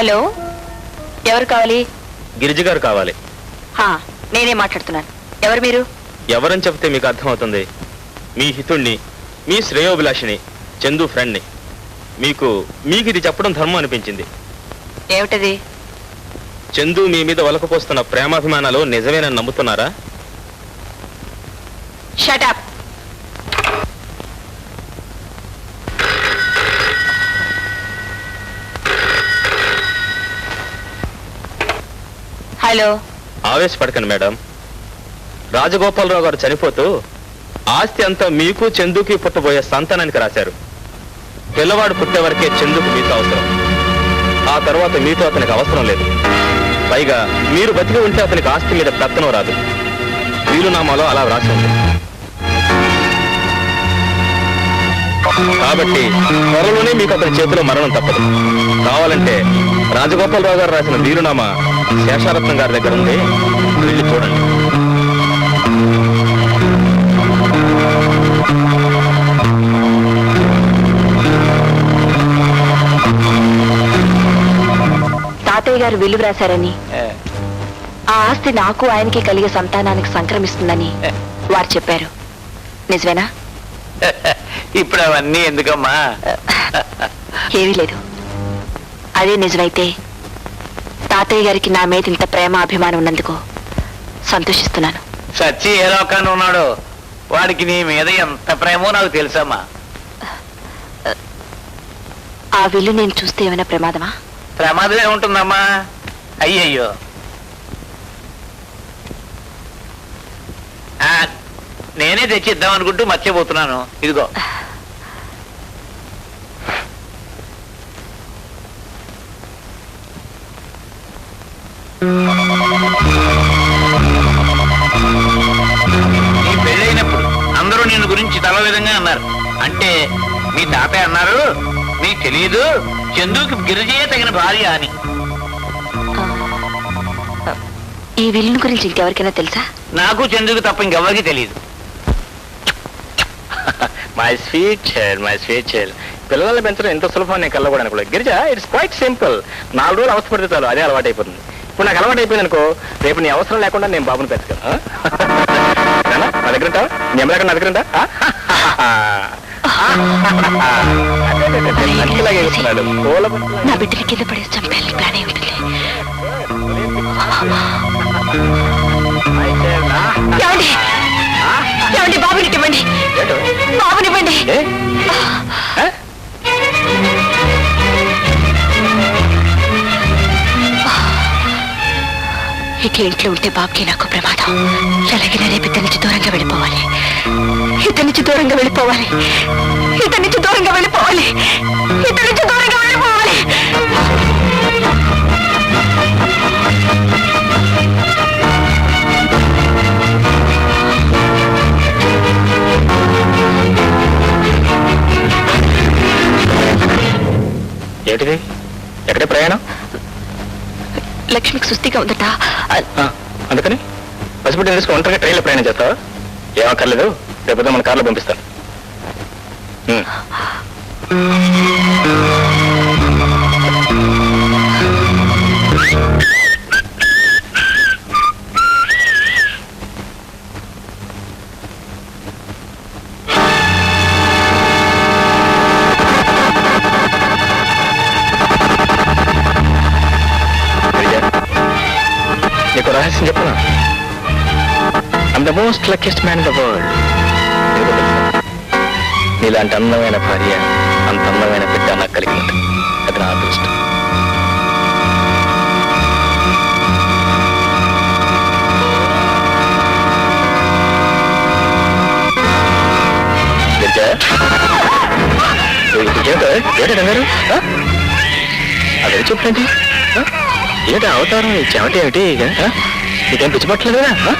Hello. ఎవరు కావాలి? గిరిజ గారు కావాలి. హా, నేనే మాట్లాడుతున్నాను. ఎవరు మీరు? ఎవరని చెప్తే మీకు అర్థమవుతుంది. మీ హితుణ్ణి మీ శ్రేయోభిలాషిని చందు ఫ్రెండ్ని. మీకు మీకు ఇది చెప్పడం ధర్మం అనిపించింది. ఏమిటది? చందు మీ మీద వలకపోస్తున్న ప్రేమాభిమానాలు నిజమేనని నమ్ముతున్నారా? Shut up hello. ఆవేశపడకండి madam. Rajagopalarao గారు చనిపోతూ ఆస్తి అంతా మీకు చందుకి పుట్టబోయే సంతానానికి రాశారు. పిల్లవాడు పుట్టే వరకే చందుకు మీతో అవసరం. ఆ తర్వాత మీతో అతనికి అవసరం లేదు. పైగా మీరు బతికి ఉంటే అతనికి ఆస్తి మీద పెత్తనం రాదు. వీలునామాలో అలా వ్రాసి ఉంది కాబట్టి త్వరలోనే మీకు అతని చేతిలో మరణం తప్పదు. కావాలంటే రాజగోపాలరావు గారు రాసిన వీరునామా శేషారత్నం గారి దగ్గర ఉంది వెళ్ళి చూడండి. తాతయ్య గారు విలువ రాశారని. ఆ ఆస్తి నాకు ఆయనకి కలిగే సంతానానికి సంక్రమిస్తుందని వారు చెప్పారు. నిజమేనా? ఇప్పుడు అవన్నీ ఎందుకమ్మా? ఏమీ లేదు. అదే నిజమైతే తాతయ్య గారికి నా మీద ఇంత ప్రేమ అభిమానం ఉన్నందుకు సంతోషిస్తున్నాను. సచ్చి ఏ లోకాన్ని ఉన్నాడు వాడికి నీ మీద ఎంత ప్రేమో నాకు తెలుసమ్మా. ఆ విల్లు నేను చూస్తే ఏమైనా ప్రమాదమా? ప్రమాదమే ఉంటుందమ్మా. అయ్యయ్యో. ఆ, నేనే తెచ్చిద్దాం అనుకుంటూ మర్చిపోతున్నాను. ఇదిగో. నీ పెళ్ళైనప్పుడు అందరూ నిన్ను గురించి తల విధంగా అన్నారు. అంటే మీ తాతయ్య అన్నారు నీకు తెలియదు చందుకి గిరిజయే తగిన భార్య అని. ఈ విల్లుని గురించి ఇంకెవరికైనా తెలుసా? నాకు చందుకు తప్ప ఇంకెవరికి తెలియదు my sweet child my sweet child పిల్లల్ని పెంచడం ఎంత సులభం నేను కలగడానికి కూడా గిరిజ ఇట్స్ క్వైట్ సింపుల్ నాలుగు రోజులు అవసరపడితే చాలు అదే అలవాటు అయిపోతుంది ఇప్పుడు నాకు అలవాటు అయిపోయింది అనుకో రేపు నీ అవసరం లేకుండా నేను బాబుని పెంచగలను నా దగ్గర ఉంటావా? నీ అమ్మ దగ్గర నా దగ్గర ఉంటా. నా బిడ్డని కింద ఉంటుంది బాబుని ఇవ్వండి. ఏంటో? బాబునివ్వండి ఇక ఇంట్లో ఉంటే బాబుకి నాకు ప్రమాదం. ఎలాగైనా రేపు ఇతని నుంచి దూరంగా వెళ్ళిపోవాలి. ఇతని నుంచి దూరంగా వెళ్ళిపోవాలి. ఇతని నుంచి దూరంగా లక్ష్మికి సుస్థిగా ఉందట. అందుకని? పసిబిడ్డ తీసుకుని ఒంటరిగా ట్రైన్లో ప్రయాణం చేస్తావా? ఏమక్కర్లేదు రేపు మన కార్లో పంపిస్తాను. రహస్యం చెప్పనా? I'm the most luckiest man in the world నీలాంటి అందమైన భార్య అంత అందమైన బిడ్డ నాకు కలిగి ఉంది. అది నా అదృష్టం. గిరిజా, అదే చెప్పండి. ఏంటి అవతారం? ఈ చెమట ఏమిటి? ఇదేం ఆ? పిచ్చిపట్టలేదా